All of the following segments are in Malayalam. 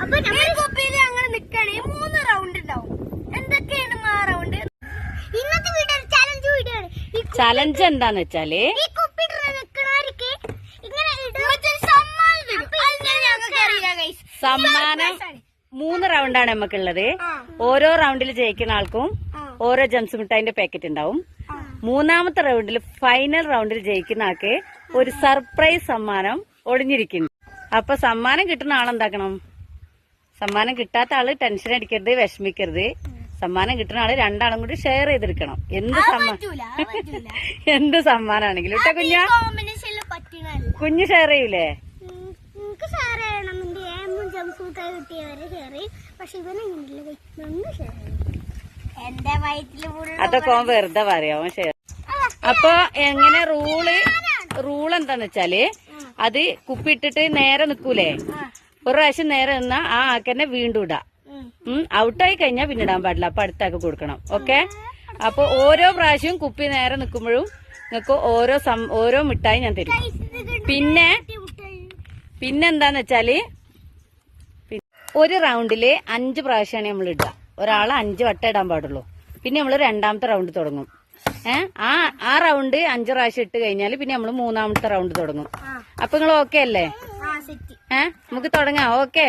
അപ്പൊ നമ്മൾ കുപ്പിയിൽ അങ്ങനെ നിക്കണേ. മൂന്ന് റൗണ്ട് ഉണ്ടാവും. എന്തൊക്കെയാണ് ആ റൗണ്ട് ഇന്നത്തെ വീഡിയോ ചലഞ്ച് വീഡിയോ ചലഞ്ച് എന്താന്ന് വെച്ചാൽ ഈ കുപ്പി നിൽക്കണവർക്ക് ഇങ്ങനെ സമ്മാനം മൂന്ന് റൗണ്ടാണ് നമുക്കുള്ളത് ഓരോ റൗണ്ടിൽ ജയിക്കുന്ന ആൾക്കും ഓരോ ജംസ് മിഠായിന്റെ പാക്കറ്റ് ഉണ്ടാവും. മൂന്നാമത്തെ റൗണ്ടിൽ ഫൈനൽ റൗണ്ടിൽ ജയിക്കുന്ന ആൾക്ക് ഒരു സർപ്രൈസ് സമ്മാനം ഒളിഞ്ഞിരിക്കുന്നു അപ്പൊ സമ്മാനം കിട്ടുന്ന ആളെന്താക്കണം? സമ്മാനം കിട്ടാത്ത ആൾ ടെൻഷൻ അടിക്കരുത് വിഷമിക്കരുത്. സമ്മാനം കിട്ടുന്ന ആൾ രണ്ടാളും കൂടി ഷെയർ ചെയ്തെടുക്കണം. എന്ത് സമ്മാനം എന്ത് സമ്മാനാണെങ്കിലും. ഇട്ട കുഞ്ഞ? കുഞ്ഞ് ഷെയർ ചെയ്യൂലേ? പോവാൻ അതൊക്കെ അവൻ വെറുതെ പറയാം. ഷെയർ അപ്പൊ എങ്ങനെ റൂൾ റൂൾ എന്താന്ന് വെച്ചാൽ അത് കുപ്പിട്ടിട്ട് നേരെ നിക്കൂലേ? ഒരു പ്രാവശ്യം നേരെ നിന്നാ ആ ആക്കനെ വീണ്ടും ഇടാം. ഔട്ടായി കഴിഞ്ഞാൽ പിന്നെ ഇടാൻ പാടില്ല. അപ്പൊ അടുത്താക്ക് കൊടുക്കണം. ഓക്കെ? അപ്പൊ ഓരോ പ്രാവശ്യവും കുപ്പി നേരെ നിൽക്കുമ്പോഴും നിങ്ങൾക്ക് ഓരോ ഓരോ മിഠായി ഞാൻ തരും. പിന്നെ പിന്നെന്താന്ന് വെച്ചാൽ ഒരു റൗണ്ടിൽ അഞ്ച് പ്രാവശ്യമാണ് നമ്മൾ ഇടുക. ഒരാളെ അഞ്ച് വട്ടം ഇടാൻ പാടുള്ളൂ. പിന്നെ നമ്മൾ രണ്ടാമത്തെ റൗണ്ട് തുടങ്ങും. ആ ആ റൗണ്ട് അഞ്ച് പ്രാവശ്യം ഇട്ട് കഴിഞ്ഞാൽ പിന്നെ നമ്മൾ മൂന്നാമത്തെ റൗണ്ട് തുടങ്ങും. അപ്പൊ നിങ്ങൾ ഓക്കെ അല്ലേ? ഏ? നമുക്ക് തുടങ്ങാം. ഓക്കെ.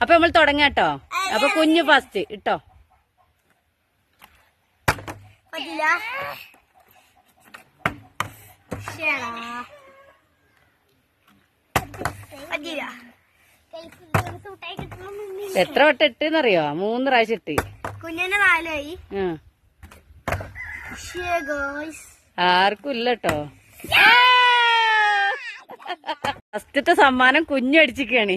അപ്പൊ നമ്മൾ തുടങ്ങാട്ടോ അപ്പൊ കുഞ്ഞു ഫസ്റ്റ് ഇട്ടോ. എത്ര വട്ടം ഇട്ടെന്നറിയോ? മൂന്ന് പ്രാവശ്യം ഇട്ട്. കുഞ്ഞിന് നാലായി. ആർക്കും ഇല്ല കേട്ടോ. ഫസ്റ്റത്തെ സമ്മാനം കുഞ്ഞു അടിച്ചിരിക്കുകയാണ്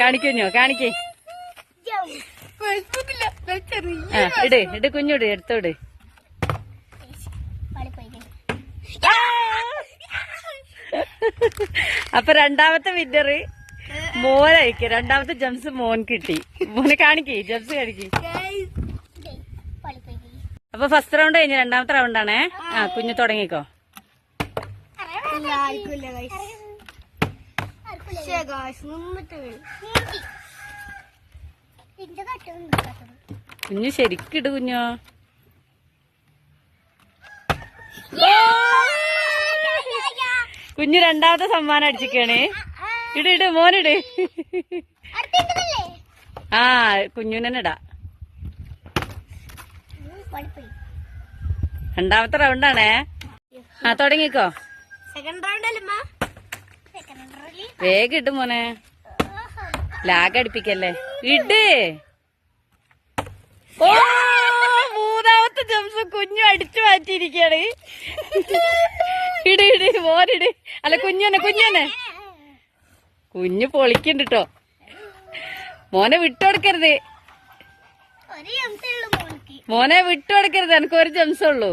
കാണിക്കുഞ്ഞോ കാണിക്കേ. ആ ഇട് ഇട് കുഞ്ഞുട് എടുത്തോട്. അപ്പൊ രണ്ടാമത്തെ വിന്നർ മോനായിക്ക രണ്ടാമത്തെ ജംസ് മോൻ കിട്ടി. മോനെ കാണിക്കേ ജംസ് കാണിക്കേ. അപ്പൊ ഫസ്റ്റ് റൗണ്ട് കഴിഞ്ഞു രണ്ടാമത്തെ റൗണ്ടാണേ ആ കുഞ്ഞു തുടങ്ങിക്കോ. കുഞ്ഞു ശരിക്കിട് കുഞ്ഞോ. കുഞ്ഞു രണ്ടാമത്തെ സമ്മാനം അടിച്ചിക്കണേ ഇട് ഇട് മോനിട്. ആ കുഞ്ഞുനെ ഇടാ. രണ്ടാമത്തെ റൗണ്ടാണേ ആ തുടങ്ങിക്കോ. സെക്കൻഡ് റൗണ്ട് അല്ലേ വേഗം ഇട് മോനെ. ലാഗ് അടിപ്പിക്കല്ലേ? ഇട്. ഓ മൂന്നാമത്തെ ജംസ് കുഞ്ഞു അടിച്ചു മാറ്റിയിരിക്കാണ് ഇട് ഇട് മോനിട് അല്ല കുഞ്ഞനെ കുഞ്ഞനെ. കുഞ്ഞു പൊളിക്കണ്ട് കേട്ടോ മോനെ വിട്ടുകൊടുക്കരുത് മോനെ വിട്ടുകൊടുക്കരുത് എനിക്ക് ഒരു ജംസുള്ളൂ ഉള്ളൂ.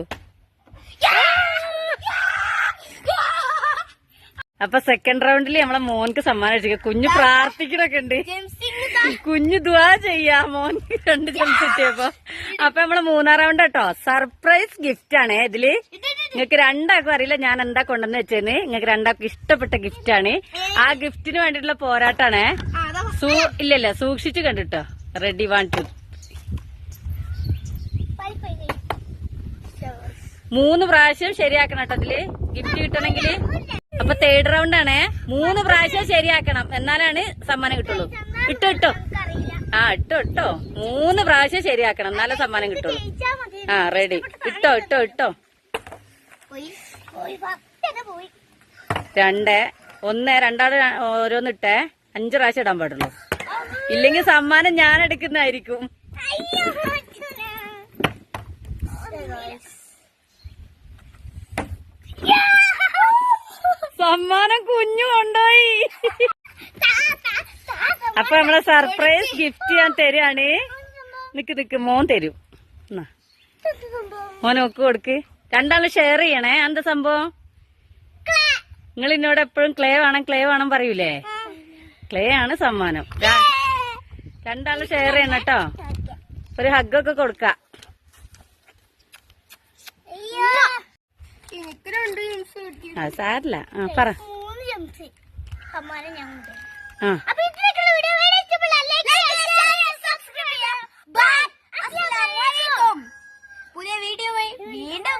അപ്പൊ സെക്കൻഡ് റൗണ്ടിൽ നമ്മളെ മോൻക്ക് സമ്മാനം അടിച്ചിരിക്കുക കുഞ്ഞു പ്രാർത്ഥിക്കണൊക്കെ ഉണ്ട്. കുഞ്ഞു ദുവാ ചെയ്യാ. മോൻ രണ്ട് ജംസ് കിട്ടിയപ്പോ. അപ്പൊ നമ്മളെ മൂന്നാം റൗണ്ട് കേട്ടോ സർപ്രൈസ് ഗിഫ്റ്റ് ആണ് ഇതിൽ. നിങ്ങൾക്ക് രണ്ടാൾക്കും അറിയില്ല ഞാൻ എന്താ കൊണ്ടുവന്ന് വെച്ചേന്ന്. നിങ്ങൾക്ക് രണ്ടാൾക്കും ഇഷ്ടപ്പെട്ട ഗിഫ്റ്റ് ആണ്. ആ ഗിഫ്റ്റിന് വേണ്ടിയിട്ടുള്ള പോരാട്ടാണ്. സൂ ഇല്ലല്ല സൂക്ഷിച്ചു കണ്ടിട്ടോ. റെഡി വൺ ടു മൂന്ന് പ്രാവശ്യം ശരിയാക്കണം കേട്ടോ അതിൽ ഗിഫ്റ്റ് കിട്ടണമെങ്കിൽ അപ്പൊ തേർഡ് റൗണ്ട് ആണേ. മൂന്ന് പ്രാവശ്യം ശരിയാക്കണം. എന്നാലാണ് സമ്മാനം കിട്ടുള്ളൂ. ഇട്ടോ ഇട്ടോ. ആ ഇട്ടോ ഇട്ടോ. മൂന്ന് പ്രാവശ്യം ശരിയാക്കണം. എന്നാലേ സമ്മാനം കിട്ടുള്ളൂ. ആ റെഡി ഇട്ടോ ഇട്ടോ ഇട്ടോ. പോയി പോയി പത്തനെ പോയി. രണ്ട് ഒന്ന് രണ്ടാൾ ഓരോന്ന് ഇട്ടേ. അഞ്ച് പ്രാവശ്യം ഇടാൻ പാടുള്ളൂ. ഇല്ലെങ്കിൽ സമ്മാനം ഞാൻ എടുക്കുന്നതായിരിക്കും. അയ്യോ സമ്മാനം കുഞ്ഞു കൊണ്ടോയി അപ്പൊ നമ്മളെ സർപ്രൈസ് ഗിഫ്റ്റ് ഞാൻ തരാണ്. നിക്ക് നിക്ക് മോൻ തരും. ഒക്കെ കൊടുക്ക്. രണ്ടാളും ഷെയർ ചെയ്യണേ. എന്താ സംഭവം? നിങ്ങൾ എന്നോട് എപ്പോഴും ക്ലേ വേണം ക്ലേ വേണം പറയൂലേ? ക്ലേ ആണ് സമ്മാനം. രണ്ടാളും ഷെയർ ചെയ്യണം കേട്ടോ. ഒരു ഹഗ്ഗൊക്കെ കൊടുക്ക എനിക്ക് രണ്ട് ജംസ് കിട്ടി ആ സാരില്ല ആ പറ മൂന്ന് ജംസ് സമ്മാനം ഞാൻ കൊണ്ടുവരും ആ അപ്പൊ ഇതിലേക്കുള്ള വീഡിയോ വീഡിയോ ഇഷ്ടപ്പെട്ടാൽ ലൈക്ക് ചെയ്യുക സബ്സ്ക്രൈബ് ചെയ്യുക ബൈ അലൈക്കും പുതിയ വീഡിയോ വീണ്ടും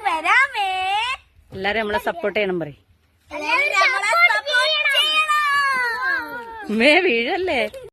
എല്ലാരും നമ്മളെ സപ്പോർട്ട് ചെയ്യണം പറയും. മേ വീഴല്ലേ?